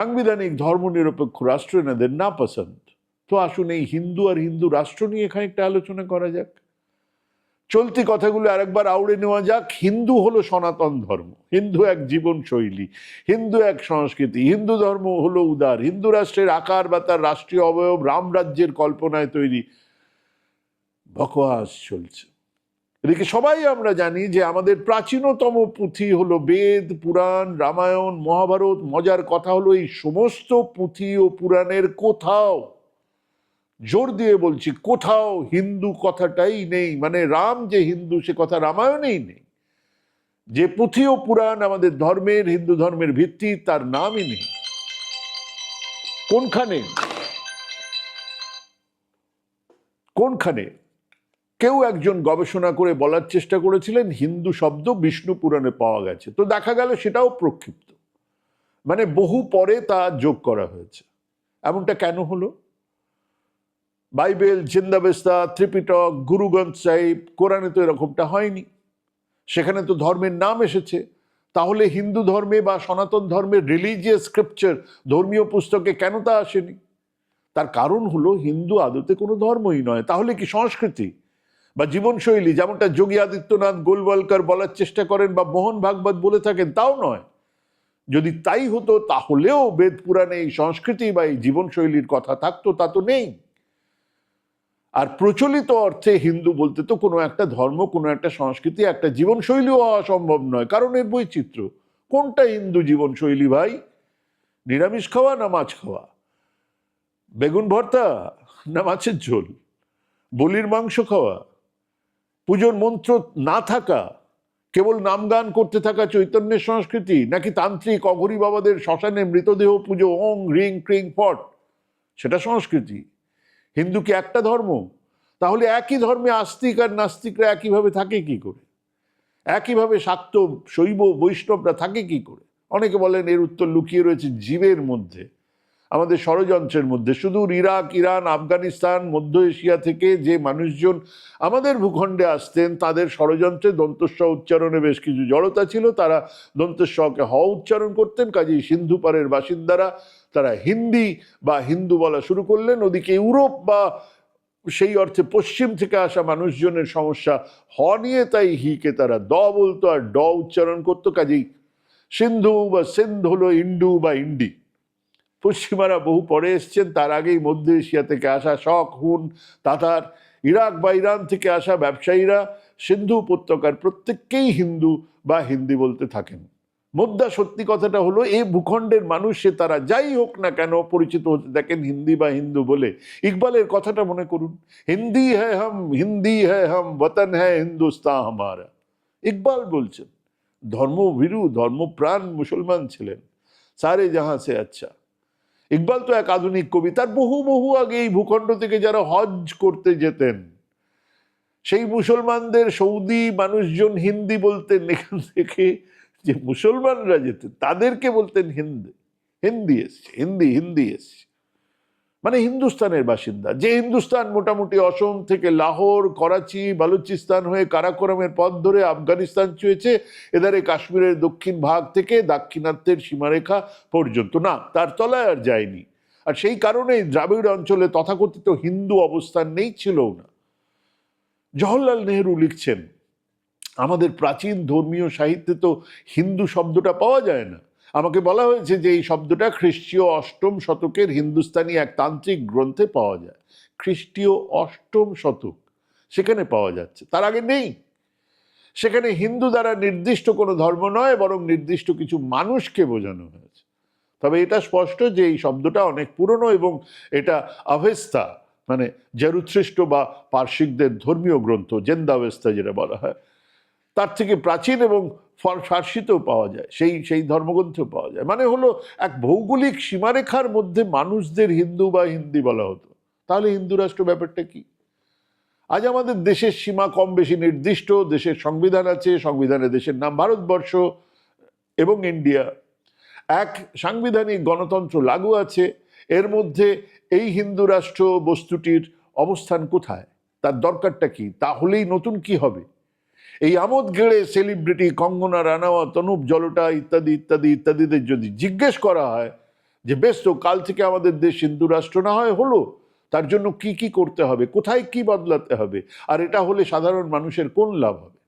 সাংবিধানিক ধর্মনিরপেক্ষ রাষ্ট্র এনাদের না পছন্দ। তো আসুন এই হিন্দু আর হিন্দু রাষ্ট্র নিয়ে খানিকটা আলোচনা করা যাক। চলতি কথাগুলো আরেকবার আউড়ে নেওয়া যাক। হিন্দু হলো সনাতন ধর্ম। হিন্দু এক জীবন শৈলী হিন্দু এক সংস্কৃতি। হিন্দু ধর্ম হলো উদার। হিন্দু রাষ্ট্রের আকার বা তার রাষ্ট্রীয় অবয়ব রামরাজ্যের কল্পনায় তৈরি। বকওয়াস চলছে। এদিকে সবাই আমরা জানি যে আমাদের প্রাচীনতম পুঁথি হলো বেদ, পুরাণ, রামায়ণ, মহাভারত। মজার কথা হলো এই সমস্ত পুঁথি ও পুরাণের কোথাও, জোর দিয়ে বলছি, কোথাও হিন্দু কথাটাই নেই। মানে রাম যে হিন্দু, সে কথা রামায়ণেই নেই। যে পুঁথি ও পুরাণ আমাদের ধর্মের, হিন্দু ধর্মের ভিত্তি, তার নামই নেই। কোনখানে? কোনখানে? কেউ একজন গবেষণা করে বলার চেষ্টা করেছিলেন, হিন্দু শব্দ বিষ্ণু পুরাণে পাওয়া গেছে। তো দেখা গেল সেটাও প্রক্ষিপ্ত। মানে বহু পরে তা যোগ করা হয়েছে। এমনটা কেন হলো? Bible, Zend Avesta, Tripitaka Guru Granth Sahib, কোরআনে তো এরকমটা হয়নি। সেখানে তো ধর্মের নাম এসেছে। তাহলে হিন্দু ধর্মে বা সনাতন ধর্মের রিলিজিয়াস স্ক্রিপচার ধর্মীয় পুস্তকে কেন তা আসেনি? তার কারণ হলো হিন্দু আদতে কোনো ধর্মই নয়। তাহলে কি সংস্কৃতি? বা জীবনশৈলী, যেমনটা যোগী আদিত্যনাথ গোলওয়ালকার বলার চেষ্টা করেন বা মোহন ভাগবত বলে থাকেন, তাও নয়। যদি তাই হতো, তাহলেও বেদ পুরাণে এই সংস্কৃতি বা এই জীবনশৈলীর কথা থাকতো, তা তো নেই। আর প্রচলিত অর্থে হিন্দু বলতে তো কোনো একটা ধর্ম, কোনো একটা সংস্কৃতি, একটা জীবনশৈলীও হওয়া সম্ভব নয়, কারণ এর বৈচিত্র্য। কোনটা হিন্দু জীবনশৈলী ভাই? নিরামিষ খাওয়া না মাছ খাওয়া? বেগুন ভর্তা না মাছের ঝোল? বলির মাংস খাওয়া? পুজোর মন্ত্র না থাকা, কেবল নামগান করতে থাকা চৈতন্যের সংস্কৃতি, নাকি তান্ত্রিক অঘরী বাবাদের শ্মশানে মৃতদেহ পুজো, ওং, রিং, ক্রিং, ফট, সেটা সংস্কৃতি। হিন্দু কি একটা ধর্ম? তাহলে একই ধর্মে আস্তিক আর নাস্তিকরা একইভাবে থাকে কি করে? একইভাবে শাক্ত, শৈব, বৈষ্ণবরা থাকে কি করে? অনেকে বলেন এর উত্তর লুকিয়ে রয়েছে জীবের মধ্যে। আমাদের ষড়যন্ত্রের মধ্যে। শুধু ইরাক, ইরান, আফগানিস্তান, মধ্য এশিয়া থেকে যে মানুষজন আমাদের ভূখণ্ডে আসতেন, তাদের ষড়যন্ত্রে দন্তস্ব উচ্চারণে বেশ কিছু জড়তা ছিল। তারা দন্তস্বকে হ উচ্চারণ করতেন, কাজেই সিন্ধু পারের বাসিন্দারা, তারা হিন্দি বা হিন্দু বলা শুরু করলেন। ওদিকে ইউরোপ বা সেই অর্থে পশ্চিম থেকে আসা মানুষজনের সমস্যা হ নিয়ে তাই হিকে তারা দ বলতো আর ড উচ্চারণ করতো। কাজেই সিন্ধু বা সিন্ধ হলো ইন্ডু বা ইন্ডি। পশ্চিমারা বহু পরে এসছেন, তার আগেই মধ্য এশিয়া থেকে আসা শক হুন, তাতার, ইরাক বা ইরান থেকে আসা ব্যবসায়ীরা সিন্ধু উপত্যকার প্রত্যেককেই হিন্দু বা হিন্দি বলতে থাকেন। মুদ্রা সত্যি কথাটা হলো এই ভূখণ্ডের মানুষে তারা যাই হোক না কেন পরিচিত হতে দেখেন হিন্দি বা হিন্দু বলে। ইকবালের কথাটা মনে করুন, হিন্দি হ্যাঁ হাম, হিন্দি হ্যাঁ হাম, বতন হ্যাঁ হিন্দুস্তান হামারা। ইকবাল বলছেন, ধর্মভীরু, ধর্মপ্রাণ মুসলমান ছিলেন, সারে জাহাঁ সে আচ্ছা। ইকবাল তো এক আধুনিক কবি। তার বহু বহু আগে এই ভূখণ্ড থেকে যারা হজ করতে যেতেন, সেই মুসলমানদের সৌদি মানুষজন হিন্দি বলতেন এখান থেকে যে মুসলমানরা যেতেন তাদেরকে বলতেন হিন্দি হিন্দি এসছে, হিন্দি হিন্দি এসছে। মানে হিন্দুস্তানের বাসিন্দা। যে হিন্দুস্তান মোটামুটি অসম থেকে লাহোর, করাচি, বালুচিস্তান হয়ে কারাকোরমের পথ ধরে আফগানিস্তান চুয়েছে এধারে কাশ্মীরের দক্ষিণ ভাগ থেকে দাক্ষিণাত্যের সীমারেখা পর্যন্ত। না, তার তলায় আর যায়নি। আর সেই কারণেই দ্রাবিড় অঞ্চলে তথাকথিত হিন্দু অবস্থান নেই, ছিলও না। জওহরলাল নেহরু লিখছেন, আমাদের প্রাচীন ধর্মীয় সাহিত্যে তো হিন্দু শব্দটা পাওয়া যায় না। আমাকে বলা হয়েছে যে এই শব্দটা খ্রিস্টীয় অষ্টম শতকের হিন্দুস্তানি এক তান্ত্রিক গ্রন্থে পাওয়া যায়। খ্রিস্টীয় অষ্টম শতক সেখানে পাওয়া যাচ্ছে। তার আগে নেই। সেখানে হিন্দু দ্বারা নির্দিষ্ট কোনো ধর্ম নয়, বরং নির্দিষ্ট কিছু মানুষকে বোঝানো হয়েছে। তবে এটা স্পষ্ট যে এই শব্দটা অনেক পুরনো এবং এটা অভেস্তা মানে জরুৎসৃষ্ট বা পার্শ্বিকদের ধর্মীয় গ্রন্থ জেন্দাবেস্তা যেটা বলা হয়, তার থেকে প্রাচীন এবং ফার্সিতেও পাওয়া যায়, সেই সেই ধর্মগ্রন্থেও পাওয়া যায়। মানে হলো এক ভৌগোলিক সীমারেখার মধ্যে মানুষদের হিন্দু বা হিন্দি বলা হতো। তাহলে হিন্দু রাষ্ট্র ব্যাপারটা কি? আজ আমাদের দেশের সীমা কম বেশি নির্দিষ্ট, দেশের সংবিধান আছে, সংবিধানে দেশের নাম ভারতবর্ষ এবং ইন্ডিয়া। এক সাংবিধানিক গণতন্ত্র লাগু আছে, এর মধ্যে এই হিন্দু রাষ্ট্র বস্তুটির অবস্থান কোথায়? তার দরকারটা কি? তাহলেই নতুন কি হবে? এই আমোদ গেড়ে সেলিব্রিটি কঙ্গনা রানাওয়া তনুপ জলটা ইত্যাদি ইত্যাদি ইত্যাদিদের যদি জিজ্ঞেস করা হয় যে, বেশ তো কাল থেকে আমাদের দেশ হিন্দু রাষ্ট্র না হয়, হলো? তার জন্য কি কি করতে হবে? কোথায় কি বদলাতে হবে? আর এটা হলে সাধারণ মানুষের কোন লাভ হবে?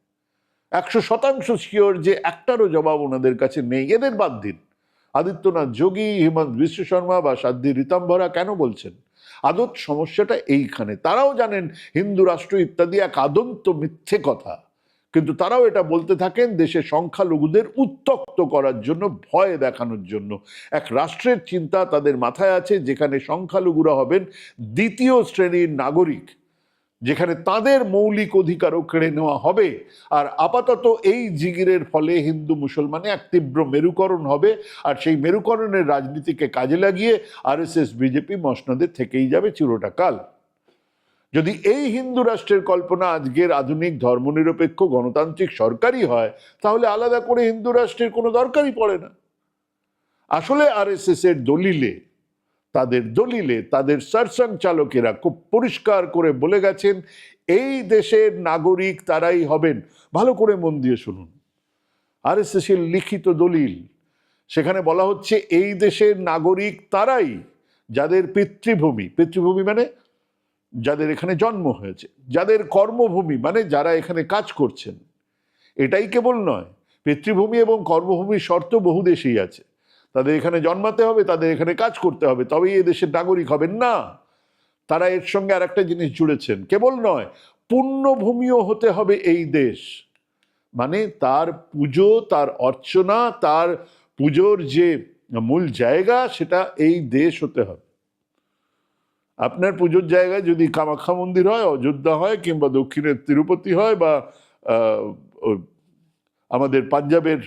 একশো শতাংশ শিওর যে, একটারও জবাব ওনাদের কাছে নেই। এদের বাদ দিন। আদিত্যনাথ যোগী, হেমন্ত বিশ্ব শর্মা বা সাধ্বী রীতাম্বরা কেন বলছেন? আদত সমস্যাটা এইখানে। তারাও জানেন হিন্দু রাষ্ট্র ইত্যাদি এক আদন্ত মিথ্যে কথা। কিন্তু তারাও এটা বলতে থাকেন দেশের সংখ্যালঘুদের উত্তক্ত করার জন্য, ভয় দেখানোর জন্য। এক রাষ্ট্রের চিন্তা তাদের মাথায় আছে, যেখানে সংখ্যালঘুরা হবেন দ্বিতীয় শ্রেণির নাগরিক, যেখানে তাদের মৌলিক অধিকারও কেড়ে নেওয়া হবে। আর আপাতত এই জিগিরের ফলে হিন্দু মুসলমানে এক তীব্র মেরুকরণ হবে, আর সেই মেরুকরণের রাজনীতিকে কাজে লাগিয়ে আরএসএস, বিজেপি মসনদে থেকেই যাবে চিরটা কাল যদি এই হিন্দু রাষ্ট্রের কল্পনা আজকের আধুনিক ধর্মনিরপেক্ষ গণতান্ত্রিক সরকারই হয়, তাহলে আলাদা করে হিন্দু রাষ্ট্রের কোনো দরকারই পড়ে না। আসলে আরএসএস এর দলিলে, তাদের দলিলে, তাদের সারসং চালকেরা খুব পরিষ্কার করে বলে গেছেন, এই দেশের নাগরিক তারাই হবেন। ভালো করে মন দিয়ে শুনুন। আরএসএস এর লিখিত দলিল, সেখানে বলা হচ্ছে, এই দেশের নাগরিক তারাই যাদের পিতৃভূমি পিতৃভূমি মানে যাদের এখানে জন্ম হয়েছে, যাদের কর্মভূমি মানে যারা এখানে কাজ করছেন, এটাই কেবল নয়, পিতৃভূমি এবং কর্মভূমির শর্ত বহু দেশেই আছে। তাদের এখানে জন্মাতে হবে, তাদের এখানে কাজ করতে হবে, তবেই এ দেশের নাগরিক হবেন না। তারা এর সঙ্গে আর একটা জিনিস জুড়েছেন, কেবল নয়, পুণ্যভূমিও হতে হবে এই দেশ। মানে তার পুজো, তার অর্চনা, তার পুজোর যে মূল জায়গা, সেটা এই দেশ হতে হবে। আপনার পুজোর জায়গায় যদি কামাখ্যা মন্দির হয়, অযোধ্যা হয়, কিংবা দক্ষিণের তিরুপতি হয়, বা আমাদের পাঞ্জাবের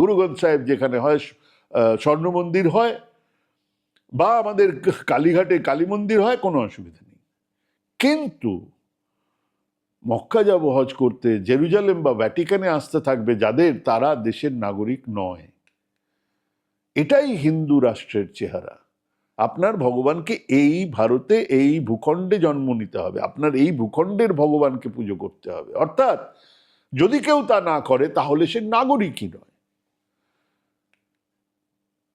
গুরুগঞ্জ সাহেব যেখানে হয় স্বর্ণ মন্দির হয়, বা আমাদের কালীঘাটে কালী মন্দির হয়, কোনো অসুবিধা নেই। কিন্তু মক্কা যাব হজ করতে, জেরুজালেম বা ভ্যাটিকানে আসতে থাকবে যাদের, তারা দেশের নাগরিক নয়। এটাই হিন্দু রাষ্ট্রের চেহারা। আপনার ভগবানকে এই ভারতে এই ভূখণ্ডে জন্ম নিতে হবে, আপনার এই ভূখণ্ডের ভগবানকে পুজো করতে হবে। অর্থাৎ যদি কেউ তা না করে, তাহলে সে নাগরিকই নয়।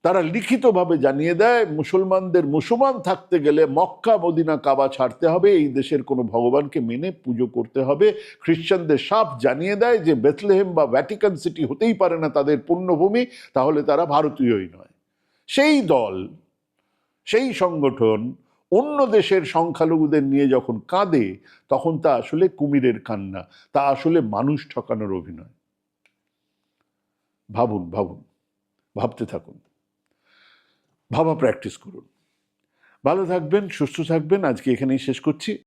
তারা লিখিতভাবে জানিয়ে দেয়, মুসলমানদের মুসলমান থাকতে গেলে মক্কা, মদিনা, কাবা ছাড়তে হবে, এই দেশের কোনো ভগবানকে মেনে পুজো করতে হবে। খ্রিশ্চানদের সাপ জানিয়ে দেয় যে বেথলেহেম বা ভ্যাটিকান সিটি হতেই পারে না তাদের পুণ্যভূমি তাহলে তারা ভারতীয়ই নয়। সেই দল সেই সংগঠন অন্য দেশের সংখ্যালঘুদের নিয়ে যখন কাঁদে, তখন তা আসলে কুমিরের কান্না, তা আসলে মানুষ ঠকানোর অভিনয়। ভাবুন ভাবুন, ভাবতে থাকুন। ভাবা প্র্যাকটিস করুন। ভালো থাকবেন, সুস্থ থাকবেন, আজকে এখানেই শেষ করছি।